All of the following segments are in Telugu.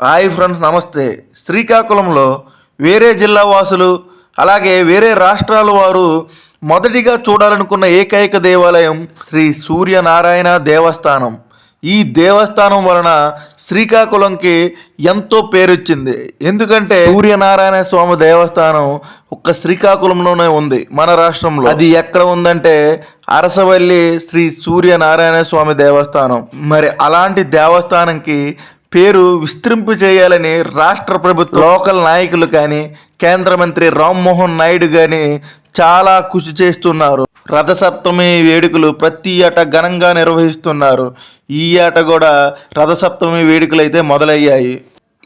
హాయ్ ఫ్రెండ్స్ నమస్తే. శ్రీకాకుళంలో వేరే జిల్లా వాసులు అలాగే వేరే రాష్ట్రాల వారు మొదటిగా చూడాలనుకున్న ఏకైక దేవాలయం శ్రీ సూర్యనారాయణ దేవస్థానం. ఈ దేవస్థానం వలన శ్రీకాకుళంకి ఎంతో పేరొచ్చింది. ఎందుకంటే సూర్యనారాయణ స్వామి దేవస్థానం ఒక్క శ్రీకాకుళంలోనే ఉంది మన రాష్ట్రంలో. అది ఎక్కడ ఉందంటే అరసవల్లి శ్రీ సూర్యనారాయణ స్వామి దేవస్థానం. మరి అలాంటి దేవస్థానంకి పేరు విస్తరింపు చేయాలని రాష్ట్ర ప్రభుత్వం లోకల్ నాయకులు కానీ కేంద్ర మంత్రి రామ్మోహన్ నాయుడు కానీ చాలా కృషి చేస్తున్నారు. రథసప్తమి వేడుకలు ప్రతి ఏట ఘనంగా నిర్వహిస్తున్నారు. ఈ ఏట కూడా రథసప్తమి వేడుకలు అయితే మొదలయ్యాయి.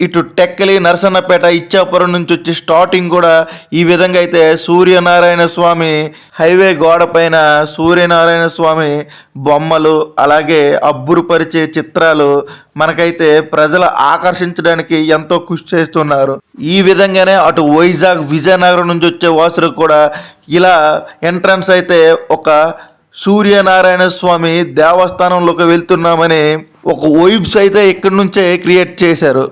ఇటు టెక్కలి నరసన్నపేట ఇచ్చాపురం నుంచి వచ్చి స్టార్టింగ్ కూడా ఈ విధంగా అయితే సూర్యనారాయణ స్వామి హైవే గోడ పైన సూర్యనారాయణ స్వామి బొమ్మలు అలాగే అబ్బురుపరిచే చిత్రాలు మనకైతే ప్రజలు ఆకర్షించడానికి ఎంతో కృషి చేస్తున్నారు. ఈ విధంగానే అటు వైజాగ్ విజయనగరం నుంచి వచ్చే వాసులకు కూడా ఇలా ఎంట్రన్స్ అయితే ఒక సూర్యనారాయణ స్వామి దేవస్థానంలోకి వెళ్తున్నామని ఒక వైబ్స్ అయితే ఇక్కడి నుంచే క్రియేట్ చేశారు.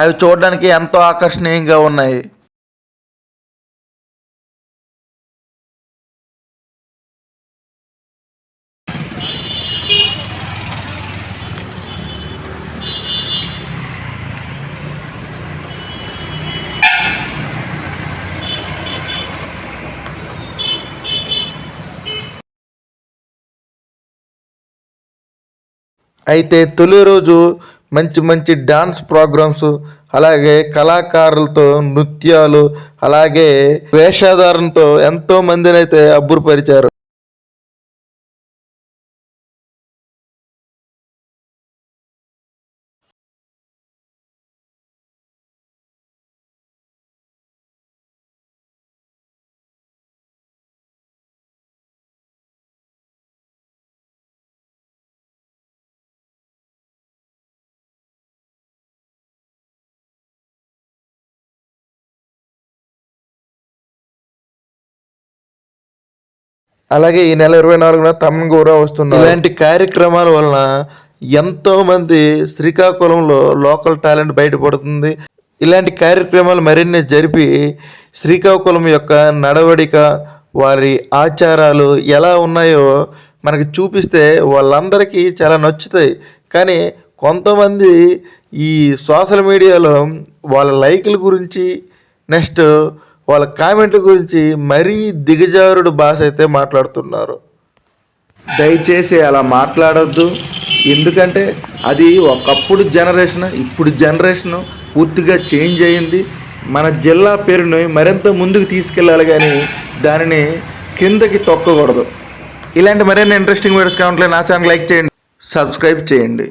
అవి చూడడానికి ఎంతో ఆకర్షణీయంగా ఉన్నాయి. అయితే తొలి రోజు మంచి మంచి డాన్స్ ప్రోగ్రామ్స్ అలాగే కళాకారులతో నృత్యాలు అలాగే వేషధారణతో ఎంతో మందినైతే అబ్బురపరిచారు. అలాగే ఈ నెల ఇరవై నాలుగున తమన్ కూడా వస్తున్నారు. ఇలాంటి కార్యక్రమాల వలన ఎంతో మంది శ్రీకాకుళంలో లోకల్ టాలెంట్ బయటపడుతుంది. ఇలాంటి కార్యక్రమాలు మరిన్ని జరిపి శ్రీకాకుళం యొక్క నడవడిక వారి ఆచారాలు ఎలా ఉన్నాయో మనకు చూపిస్తే వాళ్ళందరికీ చాలా నచ్చుతాయి. కానీ కొంతమంది ఈ సోషల్ మీడియాలో వాళ్ళ లైకుల గురించి నెక్స్ట్ వాళ్ళ కామెంట్ల గురించి మరీ దిగజారుడు భాష అయితే మాట్లాడుతున్నారు. దయచేసి అలా మాట్లాడొద్దు. ఎందుకంటే అది ఒకప్పుడు జనరేషన్ ఇప్పుడు జనరేషన్ పూర్తిగా చేంజ్ అయింది. మన జిల్లా పేరుని మరింత ముందుకు తీసుకెళ్ళాలి కానీ దానిని కిందకి తొక్కకూడదు. ఇలాంటి మరిన్ని ఇంట్రెస్టింగ్ వీడియోస్ కావాలంటే నా ఛానల్ లైక్ చేయండి సబ్స్క్రైబ్ చేయండి.